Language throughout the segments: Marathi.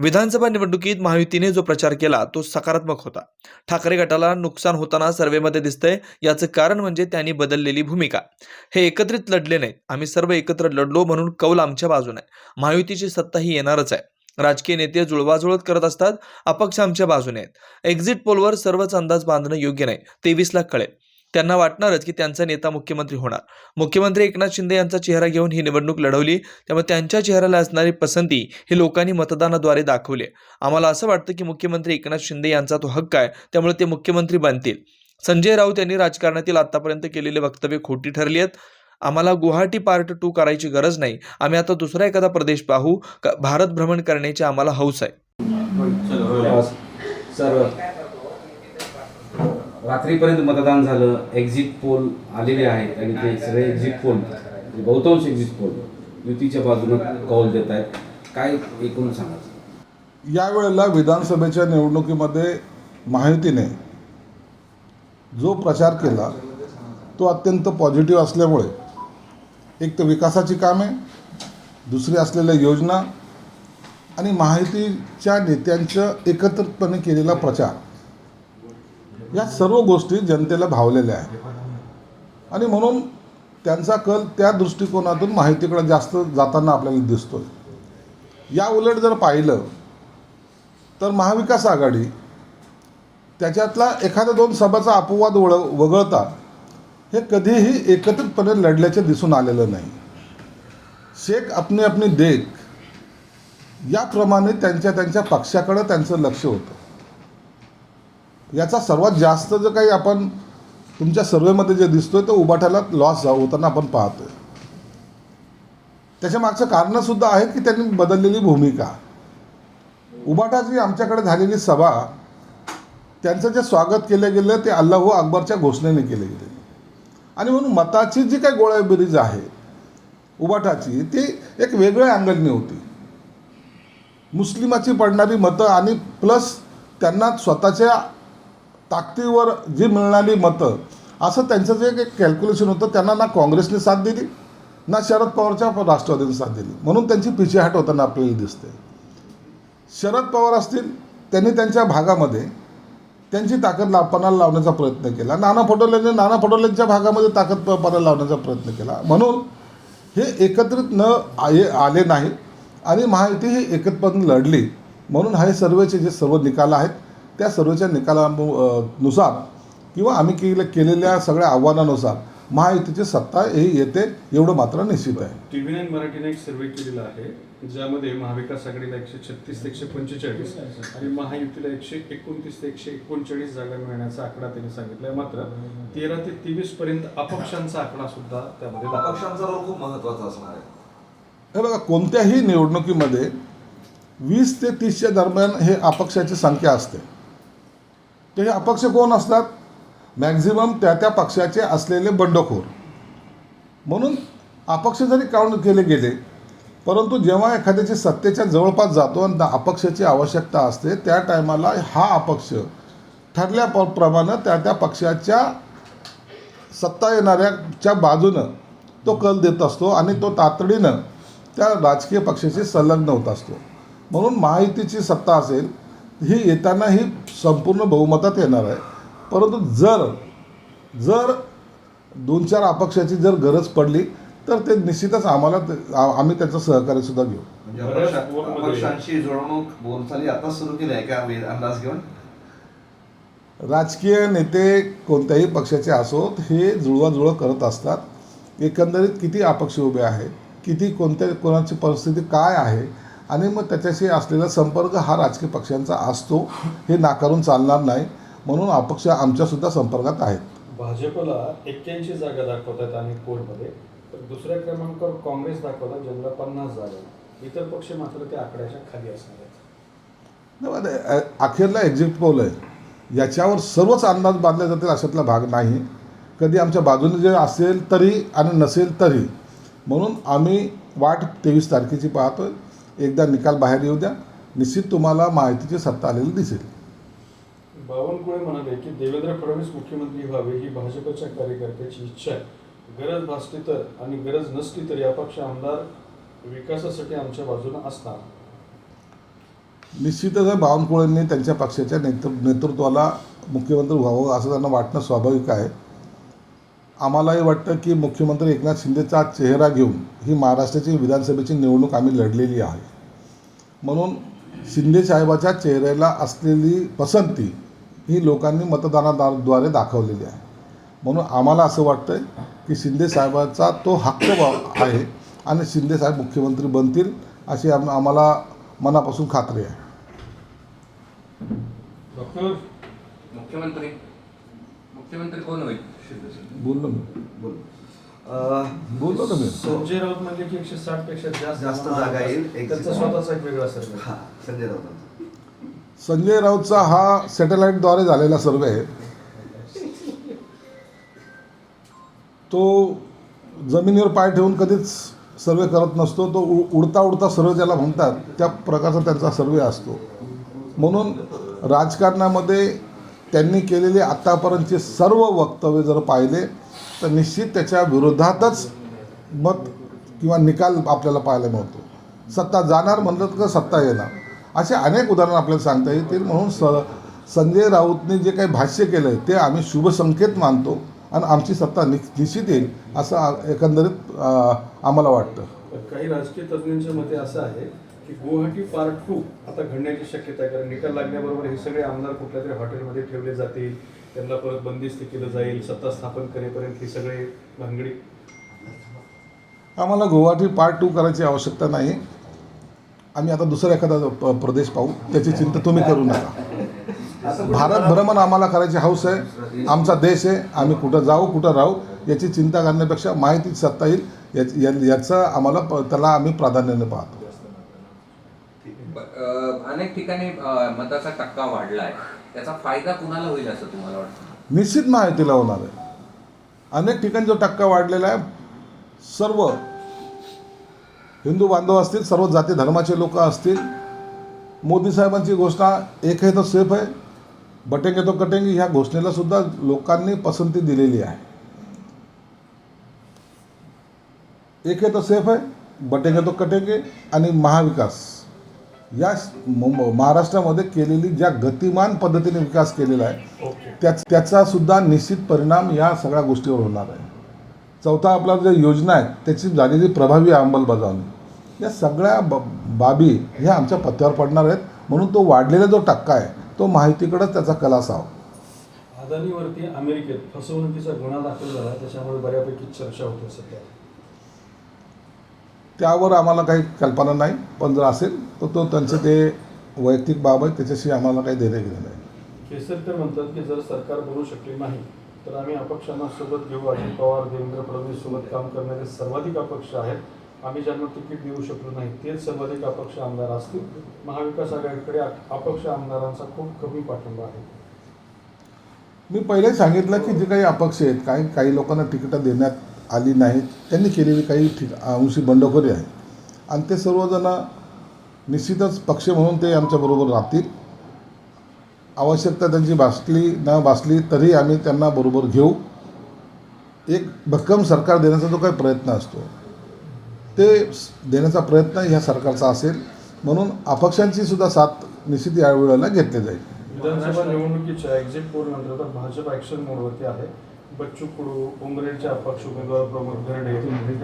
विधानसभा निवडणुकीत महायुतीने जो प्रचार केला तो सकारात्मक होता. ठाकरे गटाला नुकसान होताना सर्व्हेमध्ये दिसतंय याचं कारण म्हणजे त्यांनी बदललेली भूमिका. हे एकत्रित लढले नाहीत. आम्ही सर्व एकत्र लढलो म्हणून कौल आमच्या बाजूने आहे. महायुतीची सत्ता ही येणारच आहे. राजकीय नेते जुळवाजुळत करत असतात अपक्ष आमच्या बाजूने आहेत. एक्झिट पोलवर सर्वच अंदाज बांधणं योग्य नाही. तेवीस लाख कळेल. त्यांना वाटणारच की त्यांचा नेता मुख्यमंत्री होणार. मुख्यमंत्री एकनाथ शिंदे यांचा चेहरा घेऊन ही निवडणूक लढवली. त्यामुळे त्यांच्या चेहऱ्याला असणारी पसंती ही लोकांनी मतदानाद्वारे दाखवली आम्हाला असं वाटतं की मुख्यमंत्री एकनाथ शिंदे यांचा तो हक्क आहे त्यामुळे ते मुख्यमंत्री बनतील. संजय राऊत यांनी राजकारणातील आतापर्यंत केलेले वक्तव्य खोटी ठरली आहेत. आम्हाला गुवाहाटी पार्ट टू करायची गरज नाही. आम्ही आता दुसरा एखादा प्रदेश पाहू. भारत भ्रमण करण्याची आम्हाला हौस आहे. सर रात्रीपर्यंत मतदान झालं एक्झिट पोल आलेले आहेत आणि ते सगळे एक्झिट पोल बहुतांश एक्झिट पोल युतीच्या बाजूनं कौल देत आहेत. काय एकूण सांगायचं यावेळेला विधानसभेच्या निवडणुकीमध्ये महायुतीने जो प्रचार केला तो अत्यंत पॉझिटिव्ह असल्यामुळे एक तर विकासाची कामे दुसरी असलेल्या योजना आणि महायुतीच्या नेत्यांचं एकत्रितपणे केलेला प्रचार. या सर्व गोष्टी जनतेला भावलेल्या आहेत. आणि म्हणून त्यांचा कल त्या दृष्टिकोनातून माहितीकडे जास्त जाताना आपल्याला दिसतोय. या उलट जर पाहिलं तर महाविकास आघाडी त्याच्यातला एखादा दोन सभाचा अपवाद वळ वगळता हे कधीही एकत्रितपणे लढल्याचे दिसून आलेलं नाही. शेख अपने अपने देख याप्रमाणे त्यांच्या त्यांच्या पक्षाकडं त्यांचं लक्ष होतं. याचा सर्वात जास्त जर काही आपण तुमच्या सर्वेमध्ये जे दिसतोय तो उबाठाला लॉस होताना आपण पाहतोय. त्याच्या मागचं कारणसुद्धा आहे की त्यांनी बदललेली भूमिका. उबाटाची आमच्याकडे झालेली सभा त्यांचं जे स्वागत केलं गेलं ते अल्लाहू हो अकबरच्या घोषणेने केले गेले आणि म्हणून मताची जी काही गोळ्याबिरीज आहे उबाटाची ती एक वेगळ्या अँगलने होती. मुस्लिमाची पडणारी मतं आणि प्लस त्यांना स्वतःच्या ताकदीवर जी मिळणारी मतं असं त्यांचं जे एक कॅल्क्युलेशन होतं त्यांना ना काँग्रेसने साथ दिली ना शरद पवारच्या राष्ट्रवादीने साथ दिली. म्हणून त्यांची पिछेहाट होताना आपल्याला दिसते. शरद पवार असतील त्यांनी त्यांच्या भागामध्ये त्यांची ताकद लापणाला लावण्याचा प्रयत्न केला. नाना पटोलेंनी नाना पटोलेंच्या भागामध्ये ताकद पणाला लावण्याचा प्रयत्न केला. म्हणून हे एकत्रित न आये आले नाही आणि महायुती ही एकत्रपणे लढली. म्हणून हे सर्वेचे जे सर्व निकाल आहेत त्या सर्वेच्या निकालानुसार किंवा आम्ही केले केलेल्या सगळ्या आव्हानानुसार महायुतीची सत्ता ही येते एवढं मात्र निश्चित आहे. टी व्ही नाईन मराठीने एक सर्वे केलेला आहे ज्यामध्ये महाविकास आघाडीला एकशे छत्तीस ते एकशे पंचेचाळीस आणि महायुतीला एकशे एकोणतीस ते एकशे एकोणचाळीस जागा मिळण्याचा आकडा त्यांनी सांगितलाय. मात्र तेरा ते तेवीस पर्यंत अपक्षांचा आकडा सुद्धा त्यामध्ये. अपक्षांचा रोल खूप महत्त्वाचा असणार आहे. हे बघा कोणत्याही निवडणुकीमध्ये वीस ते तीसच्या दरम्यान हे अपक्षाची संख्या असते. तर हे अपक्ष कोण असतात? मॅक्झिमम त्या त्या पक्षाचे असलेले बंडखोर. म्हणून अपक्ष जरी काउंट केले गेले परंतु जेव्हा एखाद्याची सत्तेच्या जवळपास जातो आणि त्या अपक्षाची आवश्यकता असते त्या टायमाला हा अपक्ष ठरल्या प्रमाणे त्या त्या पक्षाच्या सत्ता येणाऱ्याच्या बाजूनं तो कल देत असतो आणि तो तातडीनं त्या राजकीय पक्षाशी संलग्न होत असतो. म्हणून महायुतीची सत्ता असेल ही येताना ही संपूर्ण बहुमतात येणार आहे. परंतु जर जर दोन चार अपक्षाची जर गरज पडली तर ते निश्चितच आम्हाला आम्ही त्याचं सहकार्यसुद्धा घेऊ. म्हणजे बऱ्याच अपक्षा- पोलमध्ये- अपक्षांशी जुळवणूक बोलचाली आता सुरू केली आहे का वे- अंदाज घेऊन? राजकीय नेते कोणत्याही पक्षाचे असोत हे जुळवाजुळव करत असतात. एकंदरीत किती अपक्ष उभे आहेत? किती कोणत्या कोणाची परिस्थिती काय आहे? आणि मग त्याच्याशी असलेला संपर्क हा राजकीय पक्षांचा असतो हे नाकारून चालणार नाही. म्हणून अपक्ष आमच्यासुद्धा संपर्कात आहेत. भाजपला एक्क्याऐंशी जागा दाखवतात आणि पोलमध्ये तर दुसऱ्या क्रमांकावर काँग्रेस दाखवतात ज्यांना पन्नास जागा. इतर पक्ष मात्र त्या आकड्याच्या खाली असणार आहेत. अखेरला एक्झिट पोल आहे. याच्यावर सर्वच अंदाज बांधले जातील अशातला भाग नाही. कधी आमच्या बाजूने जे असेल तरी आणि नसेल तरी. म्हणून आम्ही वाट तेवीस तारखेची पाहतोय. एकदा निकाल बाहेर येऊ द्या. निश्चित तुम्हाला माहितीची सत्ता आलेली दिसेल. बावनकुळे म्हणाले की देवेंद्र फडणवीस मुख्यमंत्री व्हावे ही भाजपच्या कार्यकर्त्याची इच्छा आहे. गरज भासली तर आणि गरज नसली तरी अपक्ष आमदार विकासासाठी आमच्या बाजूने असणार. निश्चितच बावनकुळेंनी त्यांच्या पक्षाच्या नेतृ नेतृत्वाला मुख्यमंत्री व्हावं असं त्यांना वाटणं स्वाभाविक आहे. आम्हालाही वाटतं की मुख्यमंत्री एकनाथ शिंदेचा चेहरा घेऊन ही महाराष्ट्राची विधानसभेची निवडणूक आम्ही लढलेली आहे. म्हणून शिंदे साहेबाच्या चेहऱ्याला असलेली पसंती ही लोकांनी मतदानाद्वारे दाखवलेली आहे. म्हणून आम्हाला असं वाटतं की शिंदे साहेबाचा तो हक्क आहे आणि शिंदे साहेब मुख्यमंत्री बनतील अशी आम आम्हाला मनापासून खात्री आहे. डॉक्टर मुख्यमंत्री मुख्यमंत्री कोण होईल? बोललो मी. बोल अं, बोललो ना मी. संजय राऊत म्हणजे की एकशे साठपेक्षा जास्त जास्त जागा येईल. त्यांचा स्वतःचा एक वेगळा सर्वे हा संजय राऊत. संजय राऊतचा हा सॅटेलाईटद्वारे झालेला सर्वे आहे तो जमिनीवर पाय ठेवून कधीच सर्वे करत नसतो. तो उ उडता उडता सर्वे ज्याला म्हणतात त्या प्रकारचा त्यांचा सर्वे असतो. म्हणून राजकारणामध्ये त्यांनी केलेले आत्तापर्यंतचे सर्व वक्तव्य जर पाहिले तर निश्चित त्याच्या विरोधातच मत किंवा निकाल आपल्याला पाहायला मिळतो. सत्ता जाणार म्हणलं तर सत्ता येणार. असे अनेक उदाहरणं आपल्याला सांगता येतील. म्हणून स संजय राऊतने जे काही भाष्य केलं आहे ते आम्ही शुभसंकेत मानतो आणि आमची सत्ता नि निश्चित येईल असं एकंदरीत आम्हाला वाटतं. काही राजकीय तज्ज्ञांच्या मते असं आहे की गुवाहाटी पार्ट टू आता घडण्याची शक्यता आहे कारण निकाल लागण्याबरोबर हे सगळे आमदार कुठल्या तरी हॉटेलमध्ये ठेवले जातील त्यांना परत बंदिस्त केलं जाईल सत्ता स्थापन करेपर्यंत हे सगळे भानगडी. आम्हाला गुवाहाटी पार्ट टू करायची आवश्यकता नाही. आम्ही आता दुसरा एखादा प- प्रदेश पाहू त्याची चिंता तुम्ही करू नका. भारत भ्रमण आम्हाला करायची हौस आहे आमचा देश आहे आम्ही कुठं जाऊ कुठं राहू याची चिंता करण्यापेक्षा माहिती सत्ता येईल याच- या- याचं आम्हाला प- त्याला आम्ही प्राधान्याने पाहतो. अनेक ठिकाणी मताचा टक्का वाढलाय. त्याचा फायदा कुणाला होईल असं तुम्हाला वाटतं? निश्चित माहितीला होणार आहे. अनेक ठिकाणी जो टक्का वाढलेला आहे सर्व हिंदू बांधव असतील सर्व जाती धर्माचे लोक असतील मोदी साहेबांची घोषणा एक आहे तर सेफ आहे. बटेंगे तो कटेंगे ह्या घोषणेला सुद्धा लोकांनी पसंती दिलेली आहे. एक आहे तर सेफ आहे बटेंगे तो कटेंगे आणि महाविकास. या महाराष्ट्रामध्ये केलेली ज्या गतिमान पद्धतीने विकास केलेला आहे ओके. त्याच सुद्धा निश्चित परिणाम या सगळ्या गोष्टीवर होणार आहे. चौथा आपला ज्या योजना आहेत त्याची झालेली प्रभावी अंमलबजावणी. या सगळ्या ब बाबी ह्या आमच्या पथ्यावर पडणार आहेत. म्हणून तो वाढलेला जो टक्का आहे तो माहितीकडेच त्याचा कल असावा अदानीवरती अमेरिकेत फसवणुकीचा गुन्हा दाखल झाला त्याच्यामुळे बऱ्यापैकी चर्चा होते सध्या. त्यावर आम्हाला काही कल्पना नाही पण जर असेल तर तो त्यांचं ते वैयक्तिक बाब आहे त्याच्याशी आम्हाला काही देणं घेणं नाही. केसरकर म्हणतात की जर सरकार बनू शकले नाही तर आम्ही अपक्षांना सोबत घेऊ अजित पवार देवेंद्र फडणवीस सोबत काम करणारे सर्वाधिक अपक्ष आहेत. आम्ही ज्यांना तिकीट देऊ शकलो नाही तेच सर्वाधिक अपक्ष आमदार असतील. महाविकास आघाडीकडे अप- अपक्ष आमदारांचा खूप कमी पाठिंबा आहे. मी पहिले सांगितलं की जे काही अपक्ष आहेत काही काही लोकांना तिकीटं देण्यात आली नाहीत. त्यांनी केलेली काही ठिक अंशी बंडखोरी आहे. आणि ते सर्वजण निश्चितच पक्ष म्हणून ते आमच्याबरोबर राहतील. आवश्यकता त्यांची भासली न भासली तरी आम्ही त्यांना बरोबर घेऊ. एक भक्कम सरकार देण्याचा जो काही प्रयत्न असतो ते देण्याचा प्रयत्न ह्या सरकारचा असेल. म्हणून अपक्षांची सुद्धा साथ निश्चित यावेळेला घेतली जाईल. विधानसभा निवडणुकीच्या एक्झिट पोल नंतर भाजप ॲक्शन मोडवरती आहे. बच्चू कडू उमरेडचे अपक्ष उमेदवार प्रमोद गरडे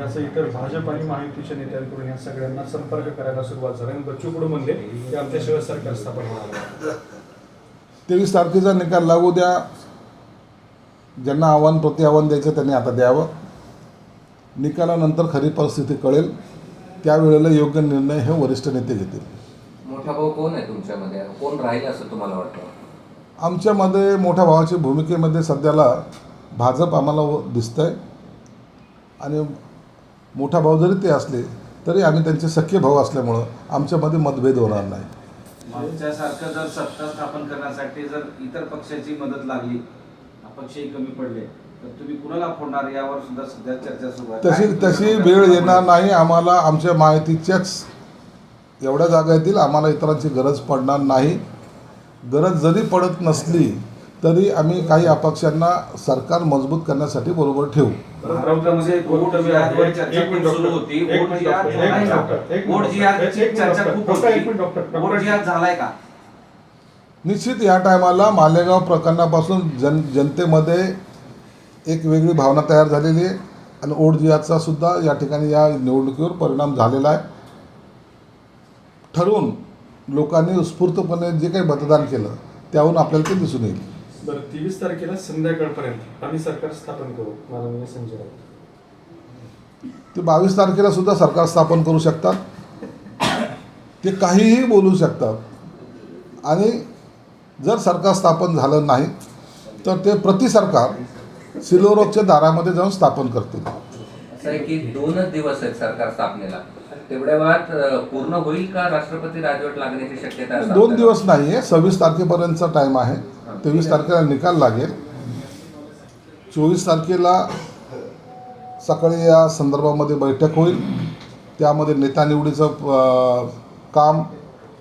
यासह इतर भाजप आणि महायुतीच्या नेत्यांकडून या सगळ्यांना संपर्क करायला सुरुवात झाली. आणि बच्चू कडू म्हणले की आमच्याशिवाय सरकार स्थापन होणार. तेवीस तारखेचा निकाल लागू द्या. ज्यांना आव्हान प्रति आव्हान द्यायचं त्यांनी आता द्यावं. निकालानंतर खरी परिस्थिती कळेल. त्यावेळेला योग्य निर्णय हे वरिष्ठ नेते घेतील. मोठा भाऊ कोण आहे तुमच्यामध्ये? कोण राहील असं तुम्हाला वाटतं? आमच्यामध्ये मोठ्या भावाच्या भूमिकेमध्ये सध्याला भाजप आम्हाला दिसतं आहे आणि मोठा भाऊ जरी ते असले तरी आम्ही त्यांचे सख्खे भाऊ असल्यामुळं आमच्यामध्ये मतभेद होणार नाही. मागच्यासारखं जर सत्ता स्थापन करण्यासाठी जर इतर पक्षाची मदत लागली अपक्षही कमी पडले तर तुम्ही कुणाला फोडणार? यावर सुद्धा सध्या चर्चा सुरू आहे. तशी तशी वेळ येणार नाही. आम्हाला आमच्या माहितीच्याच एवढ्या जागा येतील. आम्हाला इतरांची गरज पडणार नाही. गरज जरी पडत नसली तरी आम्ही काही अपक्षांना सरकार मजबूत करण्यासाठी बरोबर ठेवू. का? निश्चित या टायमाला मालेगाव प्रकरणापासून जन जनतेमध्ये एक वेगळी भावना तयार झालेली आहे. आणि ओढ जिहादचा सुद्धा या ठिकाणी या निवडणुकीवर परिणाम झालेला आहे. ठरवून लोकांनी उत्स्फूर्तपणे जे काही मतदान केलं त्याहून आपल्याला ते दिसून येईल. बरं तेवीस तारखेला संध्याकाळपर्यंत आम्ही सरकार स्थापन करू माननीय संजय राऊत. ते बावीस तारखेला सुद्धा सरकार स्थापन करू शकतात. ते काहीही बोलू शकतात. आणि जर सरकार स्थापन झालं नाही तर ते प्रति सरकार सिल्वरोगच्या दारामध्ये जाऊन स्थापन करतील. असं आहे की दोनच दिवस आहेत सरकार स्थापनेला. तेवढ्या वेळात अ, पूर्ण होईल का राष्ट्रपती राजवट लागण्याची शक्यता आहे दोन दिवस नाही आहे सव्वीस तारखेपर्यंतचा टाईम आहे. तेवीस तारखेला निकाल लागेल. चोवीस तारखेला सकाळी या संदर्भामध्ये बैठक होईल. त्यामध्ये नेता निवडीचं काम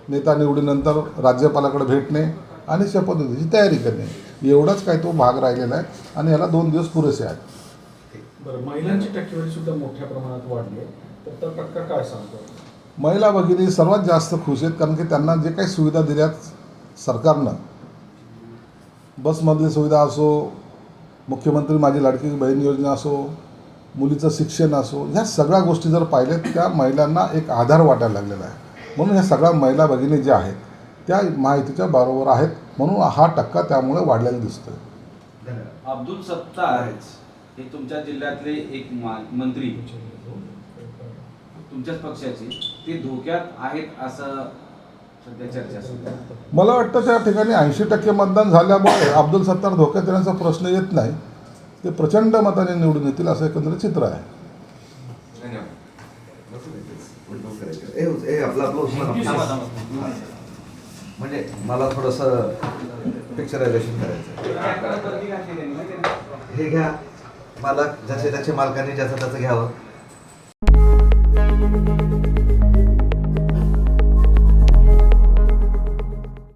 नेता निवडीनंतर राज्यपालाकडे भेटणे आणि शपथविधीची तयारी करणे. एवढाच काही तो भाग राहिलेला आहे आणि याला दोन दिवस पुरेसे आहेत. बरं महिलांची टक्केवारी सुद्धा मोठ्या प्रमाणात वाढली आहे. तर काय सांगतो? महिला भगिनी सर्वात जास्त खुश आहेत कारण की त्यांना जे काही सुविधा दिल्यात सरकारनं. बसमधली सुविधा असो मुख्यमंत्री माझी लाडकी बहीण योजना असो मुलीचं शिक्षण असो ह्या सगळ्या गोष्टी जर पाहिल्यात त्या महिलांना एक आधार वाटायला लागलेला आहे. म्हणून ह्या सगळ्या महिला भगिनी ज्या आहेत त्या माहितीच्या बरोबर आहेत. म्हणून हा टक्का त्यामुळे वाढलेला दिसतोय. अब्दुल सत्तार हे तुमच्या जिल्ह्यातले एक मा- मंत्री. तुमच्याच पक्षाचे ते धोक्यात आहेत असं सध्या चर्चा सुरू आहे. मला वाटतं त्या ठिकाणी ऐंशी टक्के मतदान झाल्यामुळे अब्दुल सत्तार धोक्यात येण्याचा प्रश्न येत नाही. ते प्रचंड मताने निवडून येतील असं एकंदरीत चित्र आहे. धन्यवाद. ए, ए, आपलं आपलं उस्मान म्हणजे मला थोडंसं पिक्चरायझेशन करायचं हे घ्या. मालक ज्याचे त्याचे मालकाने ज्याचं त्याचं घ्यावं. thank you